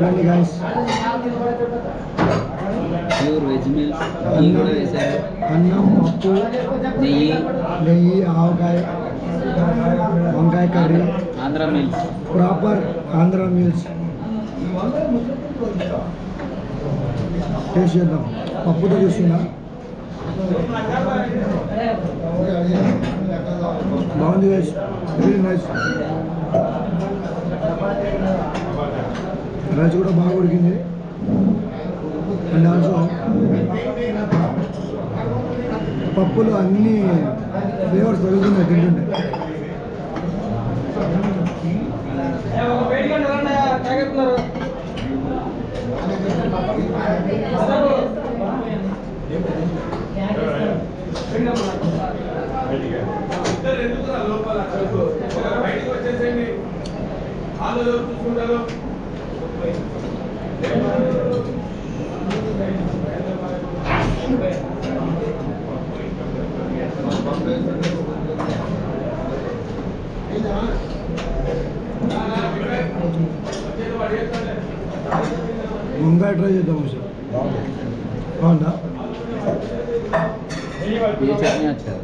రండి guys pure veg meals నెయ్యి కూడా వేశారు అన్నం పప్పు నెయ్యి నెయ్యి ఆవకాయ వంకాయ curry Andhra meals proper Andhra meals taste చేద్దాం పప్పుతో చూస్తున్నా బాగుంది గైస్ వెరీ నైస్ రైస్ కూడా బాగా ఉడికింది. అండ్ ఆల్సో పప్పులు అన్ని ఫ్లేవర్స్ తగులుతున్నాయి తింటుంటే. బయటకు వచ్చేసేయండి. వాళ్ళు చూసుకుంటారు. ముంబై ట్రై చేద్దాం సార్ బాగుందా చట్నీ వచ్చారు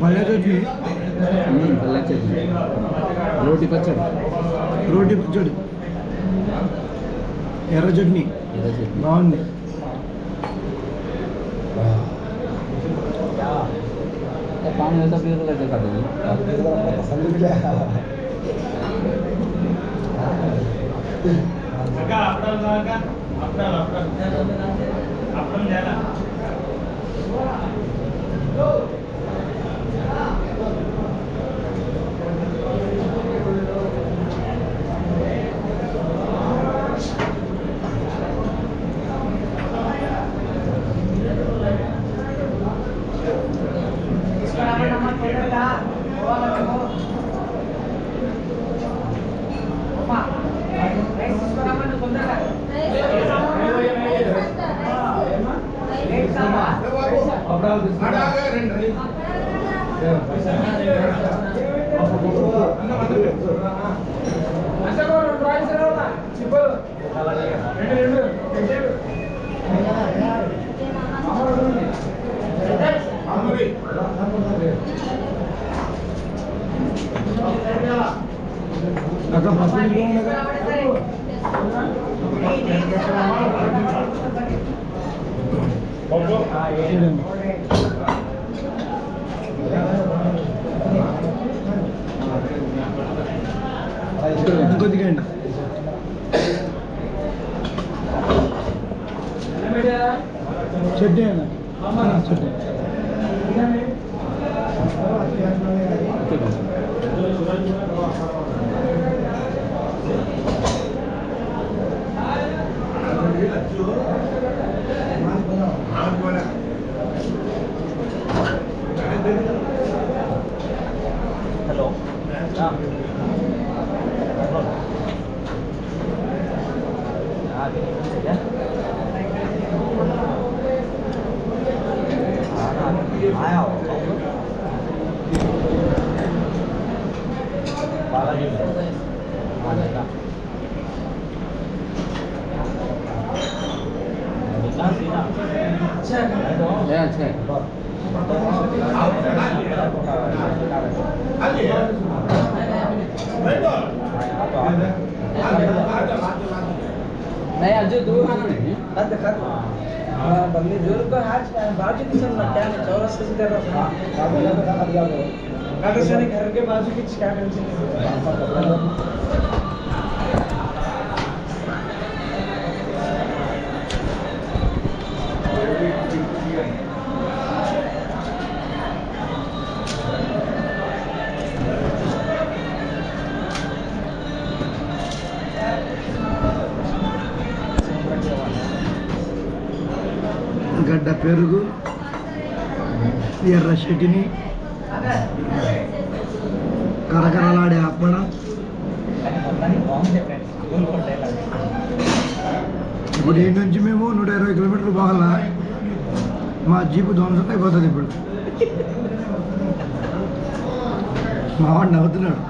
భలే చట్నీ? భలే చట్నీ. రోటి పచ్చడి. రోటి పచ్చడి. ఎర్ర చట్నీ. ఎర్ర చట్నీ. బాగుంది. पाण्याचा बिल त्याच्यासाठी आपण ఇంకొద్దిగా అండి చట్నీ అన్న చట్నీ ये नहीं अजय दूर खाना नहीं अद कर बंदी दूर को आज बाजू किसान ना क्या नहीं चौरस किसी तरह रहा काका से घर के बाजू की क्या टेंशन గడ్డ పెరుగు ఎర్ర చట్నీ కరకరలాడే ఆత్మన. ఇప్పుడు ఏంటి నుంచి మేము నూట ఇరవై కిలోమీటర్లు పోవాలా మా జీపు ధ్వంసం అయిపోతుంది ఇప్పుడు. మా వాడు నవ్వుతున్నాడు.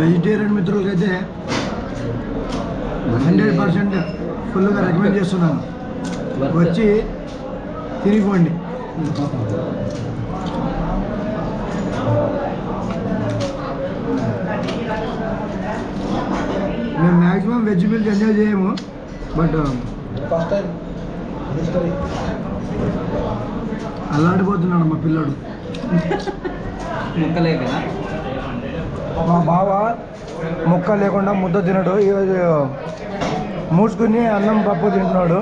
వెజిటేరియన్ మిత్రులకైతే హండ్రెడ్ పర్సెంట్ ఫుల్గా రికమెండ్ చేస్తున్నాను. వచ్చి తిరిగిపోండి. మేము మ్యాక్సిమం వెజ్ బిల్స్ ఎంజాయ్ చేయము బట్ ఫస్ట్ టైం అల్లాడిపోతున్నాడు మా పిల్లడు. మా బావ ముక్క లేకుండా ముద్ద తినడు. ఈరోజు మూసుకుని అన్నం పప్పు తింటున్నాడు.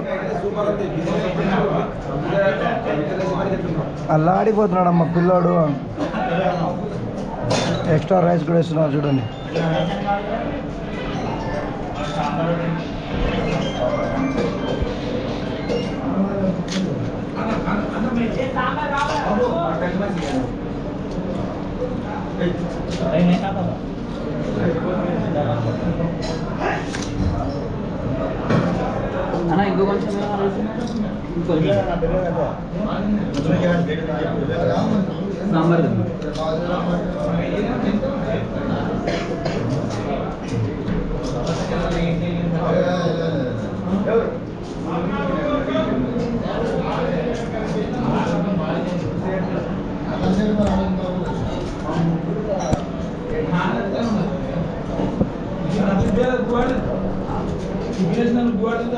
అలా ఆడిపోతున్నాడు అమ్మ పిల్లోడు. ఎక్స్ట్రా రైస్ కూడా ఇస్తున్నారు చూడండి. అన్న ఇంకో కొంచెం ఏమన్నా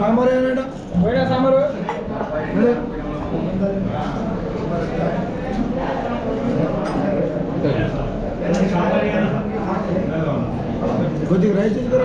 సాంబార్ ఏనాడు సాంబారు కొద్దిగా రైస్ తీసుకురా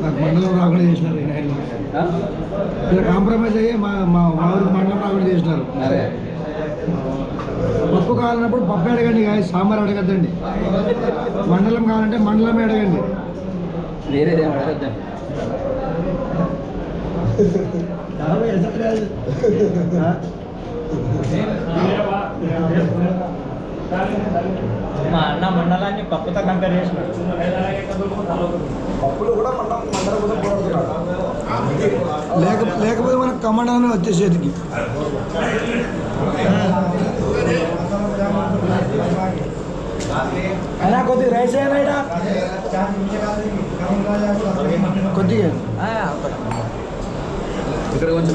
నాకు మండలం రాకుండా చేసినారు ఈ. ఇట్లా కాంప్రమైజ్ అయ్యి మా మా మా ఊరికి మండలం రాకుండా చేసినారు. పప్పు కావాలన్నప్పుడు పప్పు అడగండి గాయ సాంబార్ అడగద్దండి. మండలం కావాలంటే మండలమే అడగండి. వేరేదేం అడగద్దండి. మా అన్న మండలాన్ని పప్పుతో కంకర్ చేసినాడు. పప్పులు కూడా మండలం మండలం కోసం పోరాడుతున్నాడు లేక లేకపోతే మనకు కమాండాన్ని వచ్చే చేతికి. అయినా కొద్దిగా రైస్ అయినా కొద్దిగా. ఇక్కడ కొంచెం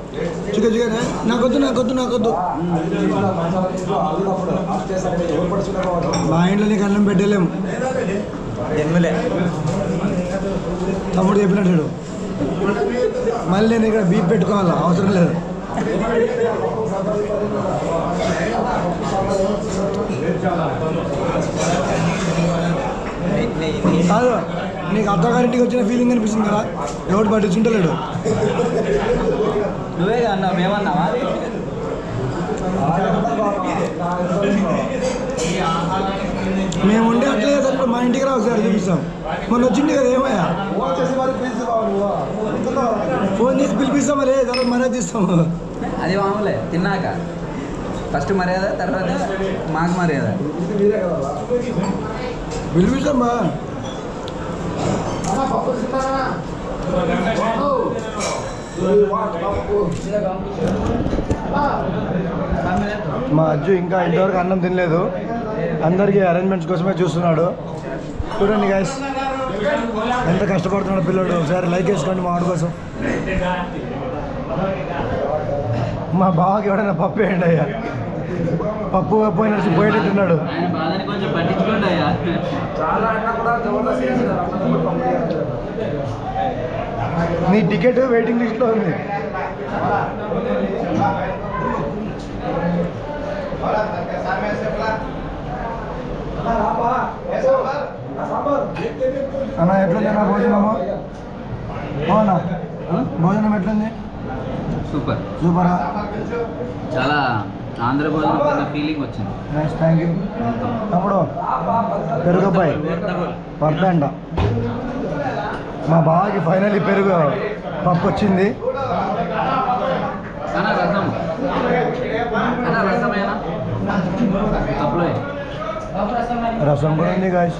చికెన్ నాకొద్దు నాకొద్దు నాకొద్దు. మా ఇంట్లో నీకు అన్నం పెట్టలేము. జన్మలే తమ్ముడు చెప్పినట్టు మళ్ళీ నేను ఇక్కడ బీప్ పెట్టుకోవాలా? అవసరం లేదు. కాదు నీకు అత్తగారింటికి వచ్చిన ఫీలింగ్ అనిపిస్తుంది కదా? ఎవడు పట్టించుంటలేడు. నువ్వే అన్నావు మేమన్నావా? మేము ఉండే అట్లే మా ఇంటికి రా ఒకసారి చూపిస్తాం. మొన్న వచ్చింది కదా ఏమయ్యా? ఫోన్ చేసి పిలిపిస్తాం మరి తర్వాత మరే తీస్తాము? అది మామూలే తిన్నాక. ఫస్ట్ మర్యాద తర్వాత మాకు మర్యాద. పిలిపిస్తాం బా. మా అజ్జు ఇంకా ఇంతవరకు అన్నం తినలేదు. అందరికీ అరేంజ్మెంట్స్ కోసమే చూస్తున్నాడు. చూడండి గైస్ ఎంత కష్టపడుతున్నాడు పిల్లడు. ఒకసారి లైక్ వేసుకోండి మా వాడి కోసం. మా బావకి ఎవడైనా పప్పు వేయండి అయ్యా. పప్పు పప్పు అయినా పోయేటట్టున్నాడు ఆయన బాధని కొంచెం పట్టించుకోండి అయ్యా. నీ టికెట్ వెయిటింగ్ లిస్ట్లో ఉంది. అన్న ఎట్లుంది అన్న భోజనము అవునా భోజనం ఎట్లుంది? సూపర్. సూపరా? చాలా ఆంధ్ర భోజనం తిన్న ఫీలింగ్ వచ్చింది. నైస్ థ్యాంక్ యూ తమ్ముడు పెరుగుబాయ్ మా బావకి ఫైనల్లీ పెరుగు పప్పు వచ్చింది. రసం. కూడా ఉంది గాయస్